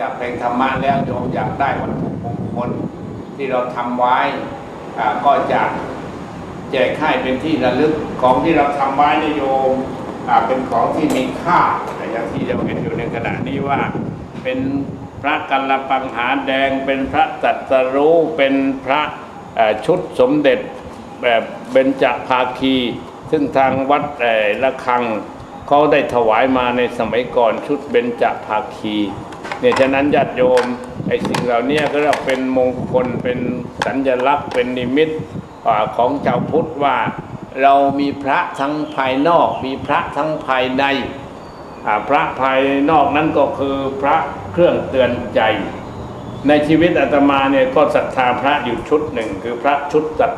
จากเพลงธรรมะแล้วโยมอยากได้วัตถุมงคลที่เราทำไว้ก็จะแจกให้เป็นที่ระลึกของที่เราทำไว้เนยโยมเป็นของที่มีค่าอย่างที่เราเห็นอยู่ในขณะนี้ว่าเป็นพระกัลลปังหาแดงเป็นพระตรัสรู้เป็นพระชุดสมเด็จแบบเบญจภาคี ซึ่งทางวัดเอ่อระฆังเขาได้ถวายมาในสมัยก่อนชุดเบญจภาคี เนี่ยฉะนั้นญาติโยมไอ้สิ่งเหล่านี้ก็เรียกเป็นมงคลเป็นสัญลักษณ์ เป็นนิมิตอของชาวพุทธว่าเรามีพระทั้งภายนอก มีพระทั้งภายในพระภายนอกนั้นก็คือพระเครื่องเตือนใจ ในชีวิตอาตมาเนี่ยก็ศรัทธาพระอยู่ชุดหนึ่ง คือพระชุดตรั